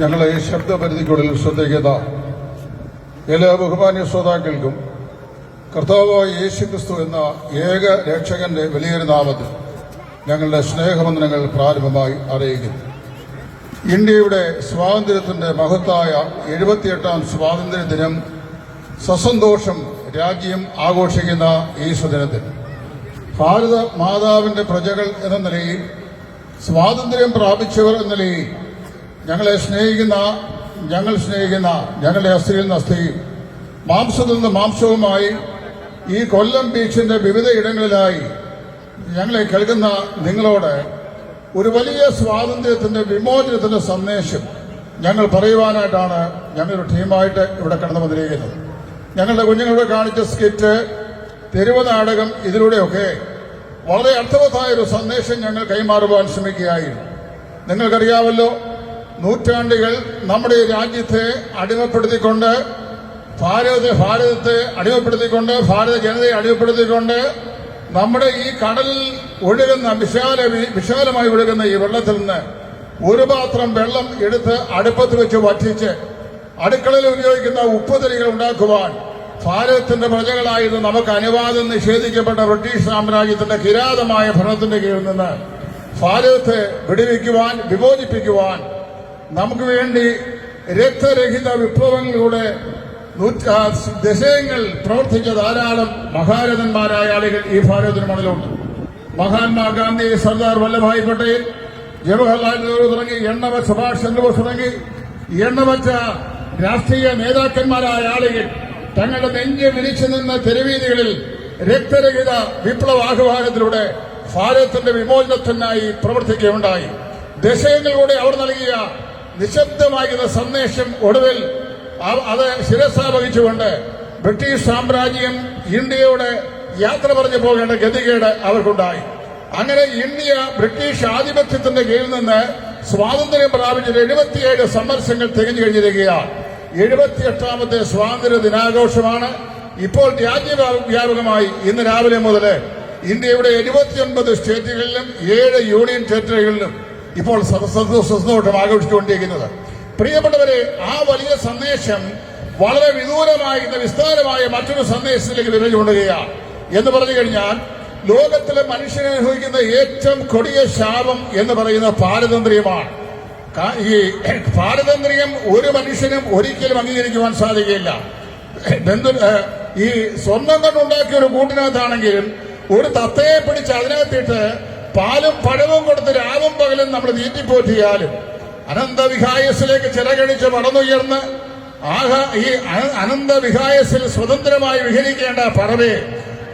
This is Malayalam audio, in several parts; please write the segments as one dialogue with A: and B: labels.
A: ഞങ്ങളെ ഈ ശബ്ദപരിധിക്കുള്ളിൽ ശ്രദ്ധിക്കുന്ന എല്ലാ ബഹുമാന്യ ശ്രോതാക്കൾക്കും കർത്താവായ യേശു ക്രിസ്തു എന്ന ഏക രക്ഷകന്റെ വലിയൊരു നാമത്തിൽ ഞങ്ങളുടെ സ്നേഹവന്ദനങ്ങൾ പ്രാരംഭമായി അറിയിക്കുന്നു ഇന്ത്യയുടെ സ്വാതന്ത്ര്യത്തിന്റെ മഹത്തായ എഴുപത്തിയെട്ടാം സ്വാതന്ത്ര്യ ദിനം സസന്തോഷം രാജ്യം ആഘോഷിക്കുന്ന ഈ സുദിനത്തിൽ ഭാരത മാതാവിന്റെ പ്രജകൾ എന്ന നിലയിൽ സ്വാതന്ത്ര്യം പ്രാപിച്ചവർ എന്ന നിലയിൽ ഞങ്ങളെ സ്നേഹിക്കുന്ന ഞങ്ങൾ സ്നേഹിക്കുന്ന ഞങ്ങളുടെ അസ്ഥിയിൽ അസ്ഥിയും മാംസത്തിൽ നിന്ന് മാംസവുമായി ഈ കൊല്ലം ബീച്ചിന്റെ വിവിധ ഇടങ്ങളിലായി ഞങ്ങളെ കേൾക്കുന്ന നിങ്ങളോട് ഒരു വലിയ സ്വാതന്ത്ര്യത്തിന്റെ വിമോചനത്തിന്റെ സന്ദേശം ഞങ്ങൾ പറയുവാനായിട്ടാണ് ഞങ്ങളൊരു ടീമായിട്ട് ഇവിടെ കടന്നു വന്നിരിക്കുന്നത്. ഞങ്ങളുടെ കുഞ്ഞുങ്ങളോട് കാണിച്ച സ്കിറ്റ് തെരുവ് നാടകം ഇതിലൂടെയൊക്കെ വളരെ അർത്ഥവത്തായ ഒരു സന്ദേശം ഞങ്ങൾ കൈമാറുവാൻ ശ്രമിക്കുകയായിരുന്നു. നിങ്ങൾക്കറിയാമല്ലോ നൂറ്റാണ്ടുകൾ നമ്മുടെ രാജ്യത്തെ അടിമപ്പെടുത്തിക്കൊണ്ട് ഭാരത ഭാരതത്തെ അടിമപ്പെടുത്തിക്കൊണ്ട് ഭാരത ജനതയെ അടിമപ്പെടുത്തിക്കൊണ്ട് നമ്മുടെ ഈ കടലിൽ ഒഴുകുന്ന വിശാല വിശാലമായി ഒഴുകുന്ന ഈ വെള്ളത്തിൽ നിന്ന് ഒരു പാത്രം വെള്ളം എടുത്ത് അടുപ്പത്ത് വെച്ച് വറ്റിച്ച് അടുക്കളയിൽ ഉപയോഗിക്കുന്ന ഉപ്പുതരികൾ ഉണ്ടാക്കുവാൻ ഭാരതത്തിന്റെ പ്രജകളായിരുന്നു നമുക്ക് അനുവാദം നിഷേധിക്കപ്പെട്ട ബ്രിട്ടീഷ് സാമ്രാജ്യത്തിന്റെ കിരാതമായ ഭരണത്തിന്റെ കീഴിൽ നിന്ന് ഭാരതത്തെ വിടുവിക്കുവാൻ വിമോചിപ്പിക്കുവാൻ നമുക്ക് വേണ്ടി രക്തരഹിത ആ, ദശകങ്ങൾ പ്രവർത്തിച്ച ധാരാളം മഹാരഥന്മാരായ ആളുകൾ ഈ ഭാരതത്തിന് മണ്ണിലുണ്ട് മഹാത്മാഗാന്ധി സർദാർ വല്ലഭായ് പട്ടേൽ ജവഹർലാൽ നെഹ്റു തുടങ്ങി എണ്ണവ സുഭാഷ് ചന്ദ്രബോസ് തുടങ്ങി എണ്ണവച്ച രാഷ്ട്രീയ നേതാക്കന്മാരായ ആളുകൾ തങ്ങളുടെ നെഞ്ച് വിരിച്ചു നിന്ന തെരുവീതികളിൽ രക്തരഹിത വിപ്ലവ ആഹ്വാനത്തിലൂടെ ഭാരതത്തിന്റെ വിമോചനത്തിനായി പ്രവർത്തിക്കുകയുണ്ടായി. ദശകങ്ങളിലൂടെ അവർ നൽകിയ നിശബ്ദമാകുന്ന സന്ദേശം ഒടുവിൽ അത് ശിരസാപഹിച്ചുകൊണ്ട് ബ്രിട്ടീഷ് സാമ്രാജ്യം ഇന്ത്യയുടെ യാത്ര പറഞ്ഞു പോകേണ്ട ഗതികേട് അവർക്കുണ്ടായി. അങ്ങനെ ഇന്ത്യ ബ്രിട്ടീഷ് ആധിപത്യത്തിന്റെ കീഴിൽ നിന്ന് സ്വാതന്ത്ര്യം പ്രാപിച്ച എഴുപത്തിയേഴ് സമ്മർശങ്ങൾ തികഞ്ഞു കഴിഞ്ഞിരിക്കുകയാണ്. എഴുപത്തിയെട്ടാമത്തെ സ്വാതന്ത്ര്യ ദിനാഘോഷമാണ്. ഇപ്പോൾ രാജ്യവ്യാപകമായി ഇന്ന് രാവിലെ മുതൽ ഇന്ത്യയുടെ എഴുപത്തിയൊൻപത് സ്റ്റേറ്റുകളിലും ഏഴ് യൂണിയൻ ടെറിട്ടറികളിലും ഇപ്പോൾ സന്തോഷം ആഘോഷിച്ചുകൊണ്ടിരിക്കുന്നത്. പ്രിയപ്പെട്ടവരെ ആ വലിയ സന്ദേശം വളരെ വിദൂരമായ വിസ്താരമായ മറ്റൊരു സന്ദേശത്തിലേക്ക് വിരലുകൊണ്ടുകയാണ് എന്ന് പറഞ്ഞു കഴിഞ്ഞാൽ ലോകത്തിലെ മനുഷ്യനെ അനുഭവിക്കുന്ന ഏറ്റവും കൊടിയ ശാപം എന്ന് പറയുന്ന പാരതന്ത്ര്യമാണ്. ഈ പാരതന്ത്ര്യം ഒരു മനുഷ്യനും ഒരിക്കലും അംഗീകരിക്കുവാൻ സാധിക്കില്ല. ബന്ധു ഈ സ്വർണം കൊണ്ടുണ്ടാക്കിയ ഒരു കൂട്ടിനകത്താണെങ്കിലും ഒരു തത്തയെ പിടിച്ച് അതിനകത്തിട്ട് പാലും പഴവും കൊടുത്ത് രാവും പകലും നമ്മൾ നീറ്റിപ്പോറ്റിയാലും അനന്തവിഹായസിലേക്ക് ചിലകഴിച്ച് മടന്നുയർന്ന് ആഹ ഈ അന- അനന്തവിഹായസിൽ സ്വതന്ത്രമായി വിഹരിക്കേണ്ട പറവേ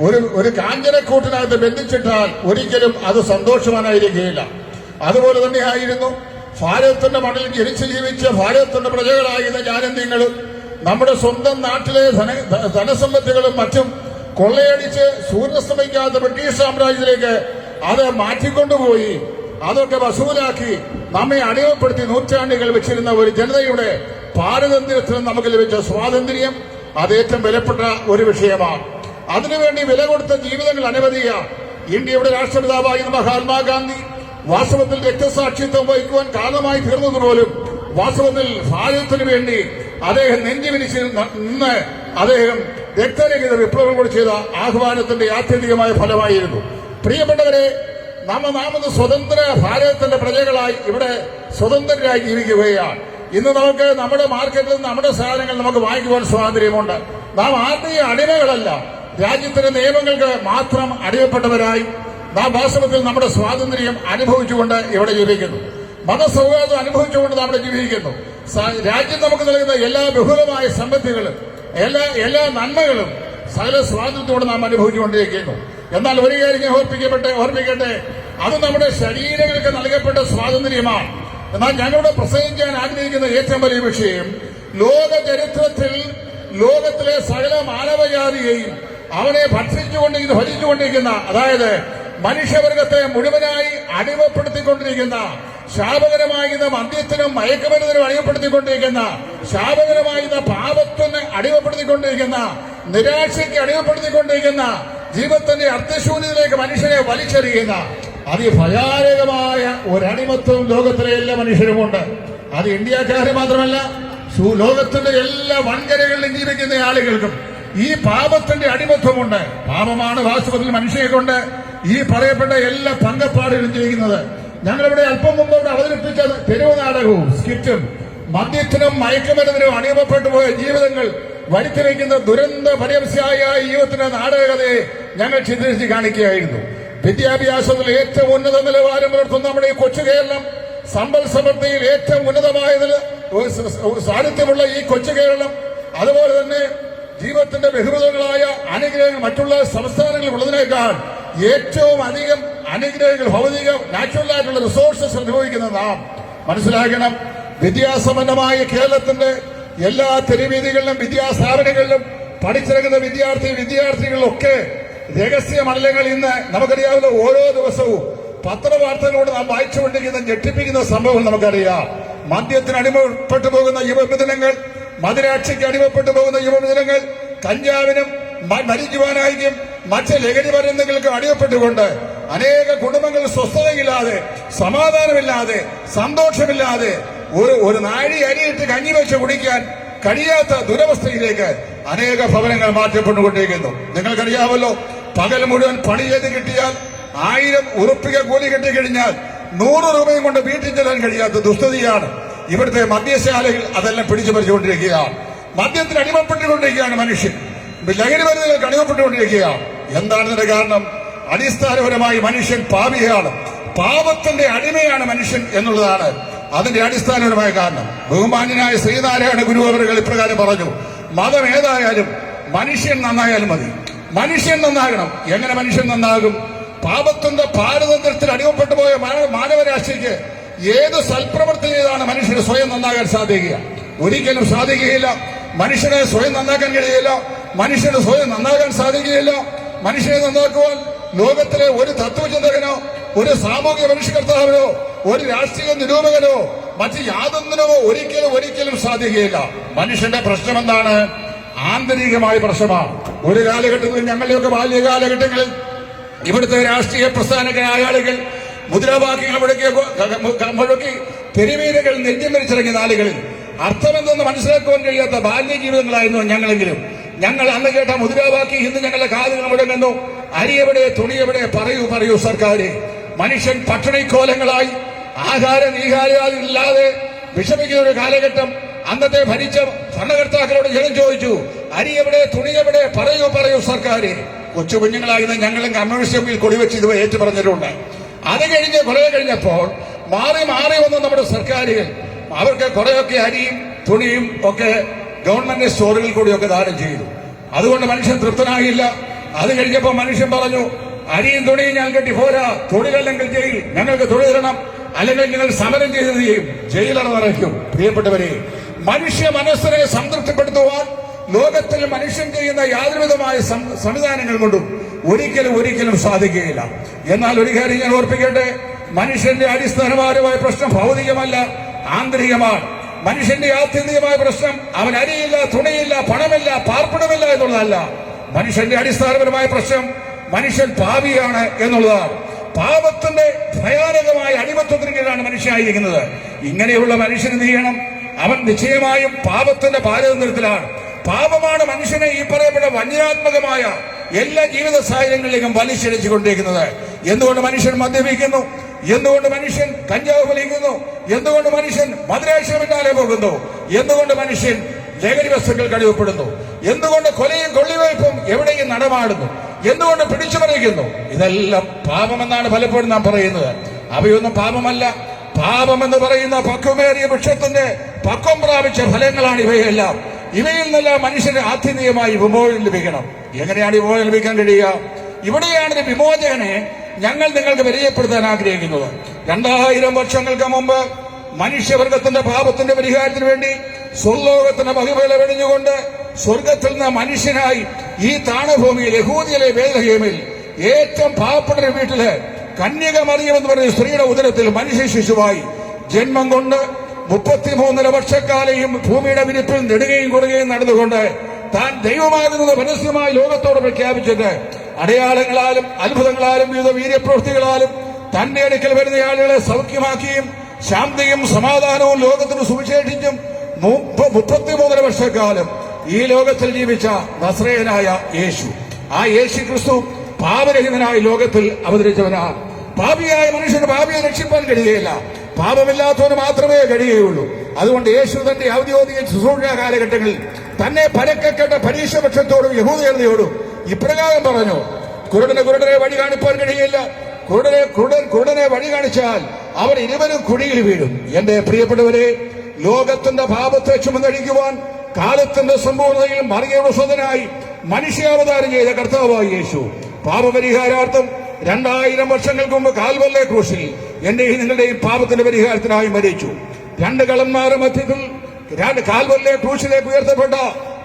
A: ഒരു ഒരു കാഞ്ചനക്കൂട്ടിനകത്ത് ബന്ധിച്ചിട്ടാൽ ഒരിക്കലും അത് സന്തോഷവാനായിരിക്കുകയില്ല. അതുപോലെ തന്നെയായിരുന്നു ഭാരതത്തിന്റെ മണ്ണിൽ ജനിച്ചു ജീവിച്ച ഭാരതത്തിന്റെ പ്രജകളായിരുന്ന ഞാനും നിങ്ങളും നമ്മുടെ സ്വന്തം നാട്ടിലെ ധനസമ്പത്തുകളും മറ്റും കൊള്ളയടിച്ച് സൂര്യസ്തമിക്കാത്ത ബ്രിട്ടീഷ് സാമ്രാജ്യത്തിലേക്ക് അത് മാറ്റിക്കൊണ്ടുപോയി അതൊക്കെ വസൂലാക്കി. നമ്മെ അടിമപ്പെടുത്തി നൂറ്റാണ്ടുകൾ വെച്ചിരുന്ന ഒരു ജനതയുടെ പാരതന്ത്ര്യത്തിന് നമുക്ക് ലഭിച്ച സ്വാതന്ത്ര്യം അത് ഏറ്റവും വിലപ്പെട്ട ഒരു വിഷയമാണ്. അതിനുവേണ്ടി വില കൊടുത്ത ജീവിതങ്ങൾ അനവധിയാണ് ഇന്ത്യയുടെ രാഷ്ട്രപിതാവായിരുന്ന മഹാത്മാഗാന്ധി വാസ്തവത്തിൽ രക്തസാക്ഷിത്വം വഹിക്കുവാൻ കാലമായി തീർന്നതുപോലും വാസ്തവത്തിൽ ഭാരതത്തിന് വേണ്ടി അദ്ദേഹം നെഞ്ചുവിരിച്ച് നിന്ന് അദ്ദേഹം രക്തരഹിത വിപ്ലവം കൂടി ചെയ്ത ആഹ്വാനത്തിന്റെ ആത്യന്തികമായ ഫലമായിരുന്നു. പ്രിയപ്പെട്ടവരെ നമ്മ നാമത് സ്വതന്ത്ര ഭാരതത്തിന്റെ പ്രജകളായി ഇവിടെ സ്വതന്ത്രരായി ജീവിക്കുകയാണ്. ഇന്ന് നമുക്ക് നമ്മുടെ മാർക്കറ്റിൽ നമ്മുടെ സാധനങ്ങൾ നമുക്ക് വാങ്ങിക്കുവാൻ സ്വാതന്ത്ര്യമുണ്ട്. നാം ആരുടെയും അടിമകളല്ല. രാജ്യത്തിന്റെ നിയമങ്ങൾക്ക് മാത്രം അടിമപ്പെട്ടവരായി നാം വാസ്തവത്തിൽ നമ്മുടെ സ്വാതന്ത്ര്യം അനുഭവിച്ചുകൊണ്ട് ഇവിടെ ജീവിക്കുന്നു. മതസൗഹാർദ്ദം അനുഭവിച്ചുകൊണ്ട് നാം ഇവിടെ ജീവിക്കുന്നു. രാജ്യം നമുക്ക് നൽകുന്ന എല്ലാ ബഹുലമായ സമ്പത്തുകളും എല്ലാ എല്ലാ നന്മകളും സകല സ്വാതന്ത്ര്യത്തോടെ നാം അനുഭവിച്ചുകൊണ്ടിരിക്കുന്നു. എന്നാൽ ഒരു കാര്യം ഞാൻ ഓർപ്പിക്കട്ടെ ഓർപ്പിക്കട്ടെ. അത് നമ്മുടെ ശരീരങ്ങൾക്ക് നൽകപ്പെട്ട സ്വാതന്ത്ര്യമാണ്. എന്നാൽ ഞങ്ങളുടെ പ്രസംഗിക്കാൻ ആഗ്രഹിക്കുന്ന ഏറ്റവും വലിയ വിഷയം ലോക ചരിത്രത്തിൽ ലോകത്തിലെ സകല മാനവജാതിയെയും അവനെ ഭക്ഷിച്ചുകൊണ്ടിരിക്കുന്ന ഭരിച്ചുകൊണ്ടിരിക്കുന്ന അതായത് മനുഷ്യവർഗത്തെ മുഴുവനായി അടിമപ്പെടുത്തിക്കൊണ്ടിരിക്കുന്ന ശാപകരമായിരുന്ന മദ്യത്തിനും മയക്കുമരുന്നിനും അടിമപ്പെടുത്തിക്കൊണ്ടിരിക്കുന്ന ശാപകരമായിരുന്ന പാപത്തിന് അടിമപ്പെടുത്തിക്കൊണ്ടിരിക്കുന്ന നിരാശയ്ക്ക് അടിമപ്പെടുത്തിക്കൊണ്ടിരിക്കുന്ന ജീവിതത്തിന്റെ അർത്ഥശൂന്യതയിലേക്ക് മനുഷ്യനെ വലിച്ചെറിയുന്ന അതിഭയാനകമായ ഒരടിമത്വം ലോകത്തിലെ എല്ലാ മനുഷ്യരുമുണ്ട്. അത് ഇന്ത്യക്കാർ മാത്രമല്ല ലോകത്തിന്റെ എല്ലാ വൻകരകളിലും ജീവിക്കുന്ന ആളുകൾക്കും ഈ പാപത്തിന്റെ അടിമത്വമുണ്ട്. പാപമാണ് വാസ്തവത്തിൽ മനുഷ്യനെ കൊണ്ട് ഈ പറയപ്പെട്ട എല്ലാ പങ്കപ്പാടുകളും ചെയ്യുന്നത് ഞങ്ങളിവിടെ അല്പം മുമ്പ് ഇവിടെ അവതരിപ്പിച്ച തെരുവ് നാടകവും സ്കിറ്റും മദ്യത്തിനും മയക്കുമരുന്നിനും അടിമപ്പെട്ടു പോയ ജീവിതങ്ങൾ വരുത്തിവെക്കുന്ന ദുരന്ത പര്യവസായ ജീവിതത്തിന്റെ നാടകതയെ ഞങ്ങൾ ചിത്രീകരിച്ച് കാണിക്കുകയായിരുന്നു. വിദ്യാഭ്യാസത്തിൽ ഏറ്റവും ഉന്നത നിലവാരം പുലർത്തുന്ന നമ്മുടെ ഈ കൊച്ചു കേരളം സമ്പൽ സമൃദ്ധിയിൽ ഏറ്റവും സ- സാന്നിധ്യമുള്ള ഈ കൊച്ചു കേരളം അതുപോലെ തന്നെ ജീവിതത്തിന്റെ ബഹുമതങ്ങളായ അനുഗ്രഹങ്ങൾ മറ്റുള്ള സംസ്ഥാനങ്ങളിൽ ഉള്ളതിനേക്കാൾ ഏറ്റവും അധികം അനുഗ്രഹങ്ങൾ ഭൗതിക നാച്ചുറൽ ആയിട്ടുള്ള റിസോഴ്സസ് അനുഭവിക്കുന്ന നാം. മനസ്സിലാക്കണം വിദ്യാസമ്പന്നമായ കേരളത്തിന്റെ എല്ലാ തെരുവീതികളിലും വിദ്യാസ്ഥാപനങ്ങളിലും പഠിച്ചിറങ്ങുന്ന വിദ്യാർത്ഥി വിദ്യാർത്ഥികളൊക്കെ രഹസ്യമല്ലങ്ങൾ ഇന്ന് നമുക്കറിയാവുന്ന ഓരോ ദിവസവും പത്രവാർത്തകളോട് നാം വായിച്ചുകൊണ്ടിരിക്കുന്ന ഞെട്ടിപ്പിക്കുന്ന സംഭവം നമുക്കറിയാം. മദ്യത്തിന് അടിമപ്പെട്ടു പോകുന്ന യുവമിഥുനങ്ങൾ മതിരാക്ഷിക്ക് അടിമപ്പെട്ടു പോകുന്ന യുവമിഥുനങ്ങൾ കഞ്ചാവിനും മരിക്കുവാനായിരിക്കും മറ്റ് ലഹരി മരുന്നുകൾക്ക് അടിമപ്പെട്ടുകൊണ്ട് അനേക കുടുംബങ്ങൾ സ്വസ്ഥതയില്ലാതെ സമാധാനമില്ലാതെ സന്തോഷമില്ലാതെ ഒരു ഒരു നാഴി അരിയിട്ട് കഞ്ഞി വെച്ച് കുടിക്കാൻ കഴിയാത്ത ദുരവസ്ഥയിലേക്ക് അനേക ഭവനങ്ങൾ മാറ്റപ്പെട്ടുകൊണ്ടിരിക്കുന്നു. നിങ്ങൾക്കറിയാമല്ലോ പകൽ മുഴുവൻ പണി ചെയ്ത് കിട്ടിയാൽ ആയിരം ഉറുപ്പിക കൂലി കിട്ടിക്കഴിഞ്ഞാൽ നൂറ് രൂപയും കൊണ്ട് വീട്ടിൽ ചെല്ലാൻ കഴിയാത്ത ദുസ്ഥിതിയാണ് ഇവിടുത്തെ മദ്യശാലയിൽ അതെല്ലാം പിടിച്ചു പറിച്ചുകൊണ്ടിരിക്കുകയാണ്. മദ്യത്തിന് അടിമപ്പെട്ടുകൊണ്ടിരിക്കുകയാണ് മനുഷ്യൻ. ലഹരി മരുന്നുകൾക്ക് അടിമപ്പെട്ടുകൊണ്ടിരിക്കുകയാണ്. എന്താണ് ഇതിന്റെ കാരണം? അടിസ്ഥാനപരമായി മനുഷ്യൻ പാപിയാണ്. പാപത്തിന്റെ അടിമയാണ് മനുഷ്യൻ എന്നുള്ളതാണ് അതിന്റെ അടിസ്ഥാനപരമായ കാരണം. ബഹുമാന്യനായ ശ്രീനാരായണ ഗുരു അവരുകൾ ഇപ്രകാരം പറഞ്ഞു മതം ഏതായാലും മനുഷ്യൻ നന്നായാലും മതി. മനുഷ്യൻ നന്നാകണം. എങ്ങനെ മനുഷ്യൻ നന്നാകും? പാപത്തിന്റെ പാരതന്ത്രത്തിൽ അടിമപ്പെട്ടു പോയ മാനവ- മാനവരാശിക്ക് ഏത് സൽപ്രവൃത്തി ചെയ്താണ് മനുഷ്യന് സ്വയം നന്നാകാൻ സാധിക്കുക? ഒരിക്കലും സാധിക്കുകയില്ല. മനുഷ്യനെ സ്വയം നന്നാക്കാൻ കഴിയില്ല. മനുഷ്യന് സ്വയം നന്നാകാൻ സാധിക്കുകയില്ല. മനുഷ്യനെ നന്നാക്കുവാൻ ലോകത്തിലെ ഒരു തത്വചിന്തകനോ ഒരു സാമൂഹ്യ പരിഷ്കർത്താവിനോ ഒരു രാഷ്ട്രീയ നിരൂപകനോ മറ്റ് യാതൊന്നിനോ ഒരിക്കലും ഒരിക്കലും സാധിക്കുകയില്ല. മനുഷ്യന്റെ പ്രശ്നം എന്താണ് ആന്തരികമായ പ്രശ്നമാണ്. ഒരു കാലഘട്ടത്തിൽ ഞങ്ങളുടെയൊക്കെ ബാല്യകാലഘട്ടങ്ങളിൽ ഇവിടുത്തെ രാഷ്ട്രീയ പ്രസ്ഥാനക്കാരായ ആളുകൾ മുദ്രാവാക്യങ്ങൾ മുടക്കിയ മുഴക്കി പെരുമീനകൾ നെഞ്ചം മരിച്ചിറങ്ങിയ നാളുകളിൽ അർത്ഥമെന്തെന്ന് മനസ്സിലാക്കുവാൻ കഴിയാത്ത ബാല്യജീവിതങ്ങളായിരുന്നു ഞങ്ങളെങ്കിലും. ഞങ്ങൾ അന്ന് കേട്ട മുദ്രാവാക്യം ഇന്ന് ഞങ്ങളുടെ കാതുകൾ മുടങ്ങുന്നു അരിയെവിടെ തുണിയവിടെ പറയൂ പറയൂ സർക്കാരെ. മനുഷ്യൻ പട്ടിണിക്കോലങ്ങളായി ആഹാര നീഹാരമില്ലാതെ വിഷമിക്കുന്ന ഒരു കാലഘട്ടം അന്നത്തെ ഭരിച്ച ഭരണകർത്താക്കളോട് ജനം ചോദിച്ചു അരി എവിടെ തുണി എവിടെ? പറയൂ പറയൂ സർക്കാർ കൊച്ചു കുഞ്ഞുങ്ങളായിരുന്ന ഞങ്ങളും കമ്മ്യൂണിസ്റ്റ് മുമ്പിൽ കൊടിവെച്ച് ഇത് ഏറ്റു പറഞ്ഞിട്ടുണ്ട്. അത് കഴിഞ്ഞ് കുറെ കഴിഞ്ഞപ്പോൾ മാറി മാറി വന്ന നമ്മുടെ സർക്കാരുകൾ അവർക്ക് കുറെയൊക്കെ അരിയും തുണിയും ഒക്കെ ഗവൺമെന്റ് സ്റ്റോറുകളിൽ കൂടിയൊക്കെ ദാനം ചെയ്തു. അതുകൊണ്ട് മനുഷ്യൻ തൃപ്തനായില്ല. അത് കഴിഞ്ഞപ്പോൾ മനുഷ്യൻ പറഞ്ഞു അരിയും തുണിയും ഞാൻ കെട്ടി പോരാ. തൊഴിലല്ലെങ്കിൽ ജയിൽ. ഞങ്ങൾക്ക് തൊഴിൽ തരണം. അല്ലെങ്കിൽ നിങ്ങൾ സമരം ചെയ്തത് ചെയ്യും? ജയിലറ നിറയ്ക്കും. പ്രിയപ്പെട്ടവരെ മനുഷ്യ മനസ്സിനെ സംതൃപ്തിപ്പെടുത്തുവാൻ ലോകത്തിൽ മനുഷ്യൻ ചെയ്യുന്ന യാതൊരുവിധമായ സംവിധാനങ്ങൾ കൊണ്ടും ഒരിക്കലും ഒരിക്കലും സാധിക്കുകയില്ല. എന്നാൽ ഒരു കാര്യം ഞാൻ ഓർപ്പിക്കട്ടെ മനുഷ്യന്റെ അടിസ്ഥാനപരമായ പ്രശ്നം ഭൗതികമല്ല ആന്തരികമാണ്. മനുഷ്യന്റെ ആത്യന്തികമായ പ്രശ്നം അവൻ അരിയില്ല തുണിയില്ല പണമില്ല പാർപ്പിടമില്ല എന്നുള്ളതല്ല. മനുഷ്യന്റെ അടിസ്ഥാനപരമായ പ്രശ്നം മനുഷ്യൻ പാപിയാണ് എന്നുള്ളതാണ്. പാപത്തിന്റെ ഭയാനകമായ അടിമത്വത്തിന് കീഴാണ് മനുഷ്യനായിരിക്കുന്നത് ഇങ്ങനെയുള്ള മനുഷ്യന് നീയണം അവൻ നിശ്ചയമായും പാപത്തിന്റെ പാരതന്ത്ര്യത്തിലാണ് പാപമാണ് മനുഷ്യനെ ഈ പറയപ്പെട്ട വന്യാത്മകമായ എല്ലാ ജീവിത സാഹചര്യങ്ങളിലേക്കും വലിച്ചടിച്ചുകൊണ്ടിരിക്കുന്നത് എന്തുകൊണ്ട് മനുഷ്യൻ മദ്യപിക്കുന്നു? എന്തുകൊണ്ട് മനുഷ്യൻ കഞ്ചാവ് വലിക്കുന്നു എന്തുകൊണ്ട് മനുഷ്യൻ മദ്രാശ പോകുന്നു? എന്തുകൊണ്ട് മനുഷ്യൻ ലഹരി വസ്തുക്കൾ കഴിവപ്പെടുന്നു എന്തുകൊണ്ട് കൊലയും കൊള്ളിവയ്പും എവിടെയും നടമാടുന്നു? എന്തുകൊണ്ട് പിടിച്ചു പറയുന്നു ഇതെല്ലാം പാപമെന്നാണ് പലപ്പോഴും നാം പറയുന്നത്. അവയൊന്നും പാപമല്ല. പാപമെന്ന് പറയുന്ന പക്വമേറിയ വൃക്ഷത്തിന്റെ പക്വം പ്രാപിച്ച ഫലങ്ങളാണ് ഇവയെല്ലാം. ഇവയിൽ നല്ല മനുഷ്യന് ആത്യന്തികമായി വിമോചനം ലഭിക്കണം. എങ്ങനെയാണ് വിമോചനം ലഭിക്കാൻ കഴിയുക? ഇവിടെയാണ് വിമോചകനെ ഞങ്ങൾ നിങ്ങൾക്ക് പരിചയപ്പെടുത്താൻ ആഗ്രഹിക്കുന്നത്. രണ്ടായിരം വർഷങ്ങൾക്ക് മുമ്പ് മനുഷ്യവർഗത്തിന്റെ പാപത്തിന്റെ പരിഹാരത്തിന് വേണ്ടി സ്വർലോകത്തിന്റെ മഹിമകള വെടിഞ്ഞുകൊണ്ട് സ്വർഗത്തിൽ നിന്ന് മനുഷ്യനായി ഈ താണഭൂമിയിൽ യഹൂദിയിലെ വേദഹേമിൽ ഏറ്റവും പാവപ്പെട്ട വീട്ടിൽ കന്യക മറിയമെന്ന് പറയുന്ന സ്ത്രീയുടെ ഉദരത്തിൽ മനുഷ്യ ശിശുവായി ജന്മം കൊണ്ട് മുപ്പത്തിമൂന്നര വർഷക്കാലയും ഭൂമിയുടെ വിരിപ്പിൽ നെടുകയും കൊടുകയും നടന്നുകൊണ്ട് താൻ ദൈവമാകുന്നത് പരസ്യമായി ലോകത്തോട് പ്രഖ്യാപിച്ചിട്ട് അടയാളങ്ങളാലും അത്ഭുതങ്ങളാലും വിവിധ വീര്യപ്രവൃത്തികളാലും തന്റെ അടുക്കൽ വരുന്ന ആളുകളെ സൗഖ്യമാക്കിയും
B: ശാന്തിയും സമാധാനവും ലോകത്തിന് സുവിശേഷിച്ചും മുപ്പ- മുപ്പത്തിമൂന്നര വർഷക്കാലം ഈ ലോകത്തിൽ ജീവിച്ച നസ്രയനായ യേശു. ആ യേശു ക്രിസ്തു പാപരഹിതനായി ലോകത്തിൽ അവതരിച്ചവനാണ്. പാപിയായ മനുഷ്യന് പാപിയെ രക്ഷിപ്പാൻ കഴിയുകയില്ല. പാപമില്ലാത്തവന് മാത്രമേ കഴിയുകയുള്ളൂ. അതുകൊണ്ട് യേശു തന്റെ ഔദ്യോഗിക ശുശ്രൂഷ കാലഘട്ടങ്ങളിൽ തന്നെ പരക്കെട്ട പരീക്ഷപക്ഷത്തോടും യഹൂദയോടും ഇപ്രകാരം പറഞ്ഞു കുരുടനെ കുരുടനെ വഴി കാണിപ്പാൻ കഴിയില്ല. കുരുടനെ കുരുടൻ കുരുടനെ വഴി കാണിച്ചാൽ അവർ ഇരുവരും കുഴിയിൽ വീഴും. എന്റെ പ്രിയപ്പെട്ടവരെ ലോകത്തിന്റെ പാപത്തെ ചുമന്നടിക്കുവാൻ കാലത്തിന്റെ സമ്പൂർണതയിൽ മറിയുടെ സ്വതനായി മനുഷ്യാവതാരം ചെയ്ത കർത്താവായി യേശു. പാപപരിഹാരാർത്ഥം രണ്ടായിരം വർഷങ്ങൾക്ക് മുമ്പ് കാൽവല്ലേ ക്രൂശിൽ എന്റെയും നിങ്ങളുടെയും പാപത്തിന്റെ പരിഹാരത്തിനായി മരിച്ചു. രണ്ട് കളന്മാരുടെ മധ്യത്തിൽ രണ്ട് കാൽവല്ലെ ക്രൂശിലേക്ക് ഉയർത്തപ്പെട്ട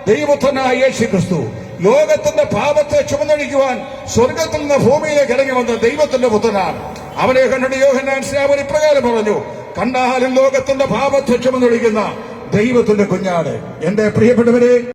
B: ദൈവത്തനായ യേശു ക്രിസ്തു ലോകത്തിന്റെ പാപത്തെ ചുമന്നടിക്കുവാൻ സ്വർഗത്തിൽ നിന്ന് ഭൂമിയിലേക്ക് ഇറങ്ങി വന്ന ദൈവത്തിന്റെ പുത്രനാണ്. അവനെ കണ്ടിട്ട് യോഹനാൻ സ്നാപൻ ഇപ്രകാരം പറഞ്ഞു കണ്ടാലും ലോകത്തിന്റെ പാപത്തെ ചുമന്നൊഴിക്കുന്ന ദൈവത്തിന്റെ കുഞ്ഞാട് എന്റെ പ്രിയപ്പെട്ടവരെ